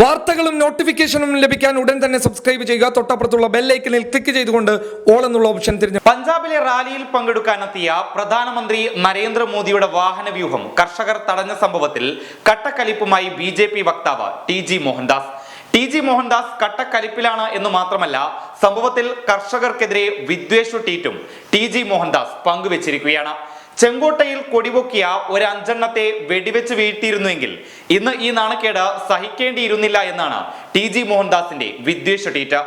വാർത്തകളും നോട്ടിഫിക്കേഷനും ലഭിക്കാൻ ഉടൻ തന്നെ സബ്സ്ക്രൈബ് ചെയ്യുക. തൊട്ടപ്പുറത്തുള്ള ബെല്ലൈക്കനിൽ ക്ലിക്ക് ചെയ്തുകൊണ്ട് ഓൾ എന്നുള്ള ഓപ്ഷൻ തിരിഞ്ഞു പഞ്ചാബിലെ റാലിയിൽ പങ്കെടുക്കാനെത്തിയ പ്രധാനമന്ത്രി നരേന്ദ്രമോദിയുടെ വാഹന വ്യൂഹം. കർഷകർ തടഞ്ഞ സംഭവത്തിൽ കട്ടക്കലിപ്പുമായി ബി ജെ പി വക്താവ് T G Mohandas. T G Mohandas കട്ടക്കലിപ്പിലാണ് എന്ന് മാത്രമല്ല സംഭവത്തിൽ കർഷകർക്കെതിരെ വിദ്വേഷ ട്വീറ്റും ടി ജി മോഹൻദാസ് പങ്കുവച്ചിരിക്കുകയാണ്. ചെങ്കോട്ടയിൽ കൊടിപൊക്കിയ ഒരു അഞ്ചെണ്ണത്തെ വെടിവെച്ച് വീഴ്ത്തിയിരുന്നുവെങ്കിൽ ഇന്ന് ഈ നാണക്കേട് സഹിക്കേണ്ടിയിരുന്നില്ല എന്നാണ് ടി ജി മോഹൻദാസിന്റെ വിദ്വേഷ ട്വീറ്റ്.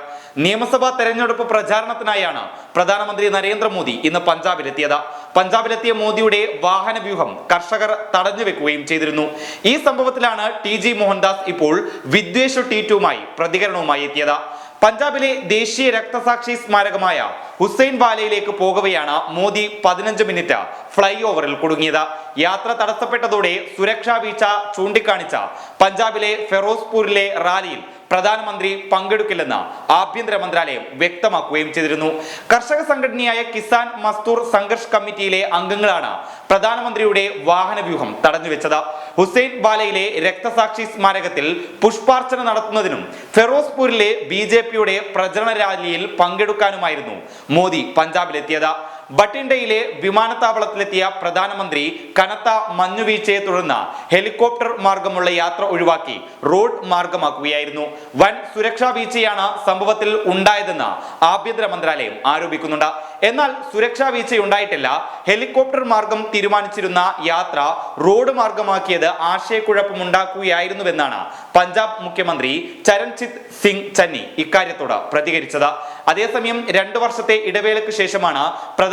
നിയമസഭാ തെരഞ്ഞെടുപ്പ് പ്രചാരണത്തിനായാണ് പ്രധാനമന്ത്രി നരേന്ദ്രമോദി ഇന്ന് പഞ്ചാബിലെത്തിയത്. പഞ്ചാബിലെത്തിയ മോദിയുടെ വാഹന വ്യൂഹം കർഷകർ തടഞ്ഞു വെക്കുകയും ചെയ്തിരുന്നു. ഈ സംഭവത്തിലാണ് ടി ജി മോഹൻദാസ് ഇപ്പോൾ വിദ്വേഷ ട്വീറ്റുമായി പ്രതികരണവുമായി എത്തിയത്. പഞ്ചാബിലെ ദേശീയ രക്തസാക്ഷി സ്മാരകമായ ഹുസൈൻ വാലയിലേക്ക് പോകവെയാണ് മോദി പതിനഞ്ച് മിനിറ്റ് ഫ്ലൈ ഓവറിൽ കുടുങ്ങിയത്. യാത്ര തടസ്സപ്പെട്ടതോടെ സുരക്ഷാ വീഴ്ച ചൂണ്ടിക്കാണിച്ച പഞ്ചാബിലെ ഫെറോസ്പൂരിലെ റാലിയിൽ പ്രധാനമന്ത്രി പങ്കെടുക്കില്ലെന്ന് ആഭ്യന്തര മന്ത്രാലയം വ്യക്തമാക്കുകയും ചെയ്തിരുന്നു. കർഷക സംഘടനയായ കിസാൻ മസ്തൂർ സംഘർഷ് കമ്മിറ്റിയിലെ അംഗങ്ങളാണ് പ്രധാനമന്ത്രിയുടെ വാഹന വ്യൂഹം തടഞ്ഞുവെച്ചത്. ഹുസൈൻ ബാലയിലെ രക്തസാക്ഷി സ്മാരകത്തിൽ പുഷ്പാർച്ചന നടത്തുന്നതിനും ഫെറോസ്പൂരിലെ ബി ജെ പിയുടെ പ്രചരണ റാലിയിൽ പങ്കെടുക്കാനുമായിരുന്നു മോദി പഞ്ചാബിലെത്തിയത്. ബട്ടിൻഡയിലെ വിമാനത്താവളത്തിലെത്തിയ പ്രധാനമന്ത്രി കനത്ത മഞ്ഞുവീഴ്ചയെ തുടർന്ന് ഹെലികോപ്റ്റർ മാർഗമുള്ള യാത്ര ഒഴിവാക്കി റോഡ് മാർഗമാക്കുകയായിരുന്നു. വൻ സുരക്ഷാ വീഴ്ചയാണ് സംഭവത്തിൽ ഉണ്ടായതെന്ന് ആഭ്യന്തര മന്ത്രാലയം ആരോപിക്കുന്നുണ്ട്. എന്നാൽ സുരക്ഷാ വീഴ്ചയുണ്ടായിട്ടില്ല. ഹെലികോപ്റ്റർ മാർഗം തീരുമാനിച്ചിരുന്ന യാത്ര റോഡ് മാർഗമാക്കിയത് ആശയക്കുഴപ്പമുണ്ടാക്കുകയായിരുന്നുവെന്നാണ് പഞ്ചാബ് മുഖ്യമന്ത്രി ചരൺജിത് സിംഗ് ചന്നി ഇക്കാര്യത്തോട് പ്രതികരിച്ചത്. അതേസമയം രണ്ടു വർഷത്തെ ഇടവേളയ്ക്ക് ശേഷമാണ്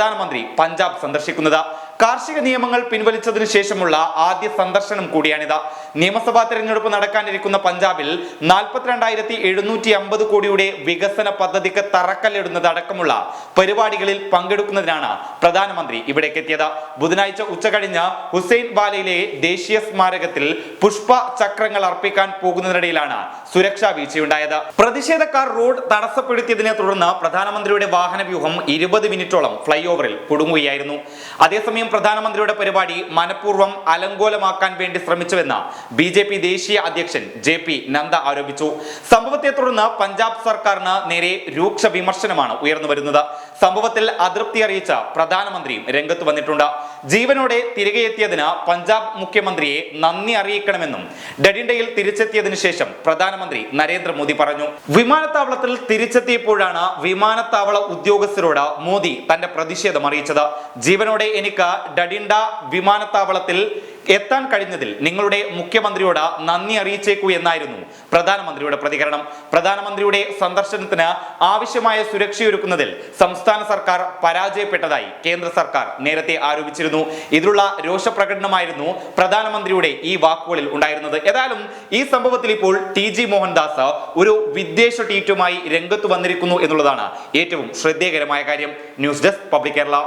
പ്രധാനമന്ത്രി പഞ്ചാബ് സന്ദർശിക്കുന്നത്. കാർഷിക നിയമങ്ങൾ പിൻവലിച്ചതിനു ശേഷമുള്ള ആദ്യ സന്ദർശനം കൂടിയാണിത്. നിയമസഭാ തെരഞ്ഞെടുപ്പ് നടക്കാനിരിക്കുന്ന പഞ്ചാബിൽ നാൽപ്പത്തിരണ്ടായിരത്തി എഴുന്നൂറ്റി അമ്പത് കോടിയുടെ വികസന പദ്ധതിക്ക് തറക്കല്ലിടുന്നത് അടക്കമുള്ള പരിപാടികളിൽ പങ്കെടുക്കുന്നതിനാണ് പ്രധാനമന്ത്രി ഇവിടേക്ക് എത്തിയത് ബുധനാഴ്ച ഉച്ചകഴിഞ്ഞ് ഹുസൈൻ ബാലയിലെ ദേശീയ സ്മാരകത്തിൽ പുഷ്പ ചക്രങ്ങൾ അർപ്പിക്കാൻ പോകുന്നതിനിടയിലാണ് സുരക്ഷാ വീഴ്ചയുണ്ടായത്. പ്രതിഷേധക്കാർ റോഡ് തടസ്സപ്പെടുത്തിയതിനെ തുടർന്ന് പ്രധാനമന്ത്രിയുടെ വാഹനവ്യൂഹം ഇരുപത് മിനിറ്റോളം ഫ്ലൈ ഓവറിൽ കുടുങ്ങുകയായിരുന്നു. അതേസമയം പ്രധാനമന്ത്രിയുടെ പരിപാടി മനഃപൂർവം അലങ്കോലമാക്കാൻ വേണ്ടി ശ്രമിച്ചുവെന്ന് ബി ജെ പി ദേശീയ അധ്യക്ഷൻ ജെ പി നന്ദ ആരോപിച്ചു. സംഭവത്തെ തുടർന്ന് പഞ്ചാബ് സർക്കാരിന് നേരെ രൂക്ഷ വിമർശനമാണ് ഉയർന്നു വരുന്നത്. സംഭവത്തിൽ അതൃപ്തി അറിയിച്ച പ്രധാനമന്ത്രിയും രംഗത്ത് വന്നിട്ടുണ്ട്. ജീവനോടെ തിരികെ എത്തിയതിന് പഞ്ചാബ് മുഖ്യമന്ത്രിയെ നന്ദി അറിയിക്കണമെന്നും ഡഡിൻഡയിൽ തിരിച്ചെത്തിയതിനു ശേഷം പ്രധാനമന്ത്രി നരേന്ദ്രമോദി പറഞ്ഞു. വിമാനത്താവളത്തിൽ തിരിച്ചെത്തിയപ്പോഴാണ് വിമാനത്താവള ഉദ്യോഗസ്ഥരോട് മോദി തന്റെ പ്രതിഷേധം അറിയിച്ചത്. ജീവനോടെ എനിക്ക് ഡഡിൻഡ വിമാനത്താവളത്തിൽ എത്താൻ കഴിഞ്ഞതിൽ നിങ്ങളുടെ മുഖ്യമന്ത്രിയോട് നന്ദി അറിയിച്ചേക്കൂ എന്നായിരുന്നു പ്രധാനമന്ത്രിയുടെ പ്രതികരണം. പ്രധാനമന്ത്രിയുടെ സന്ദർശനത്തിന് ആവശ്യമായ സുരക്ഷയൊരുക്കുന്നതിൽ സംസ്ഥാന സർക്കാർ പരാജയപ്പെട്ടതായി കേന്ദ്ര സർക്കാർ നേരത്തെ ആരോപിച്ചിരുന്നു. ഇതിലുള്ള രോഷപ്രകടനമായിരുന്നു പ്രധാനമന്ത്രിയുടെ ഈ വാക്കുകളിൽ ഉണ്ടായിരുന്നത്. ഏതായാലും ഈ സംഭവത്തിൽ ഇപ്പോൾ ടി ജി മോഹൻദാസ് ഒരു വിദ്വേഷ ട്വീറ്റുമായി രംഗത്ത് വന്നിരിക്കുന്നു എന്നുള്ളതാണ് ഏറ്റവും ശ്രദ്ധേയകരമായ കാര്യം. News desk public Kerala.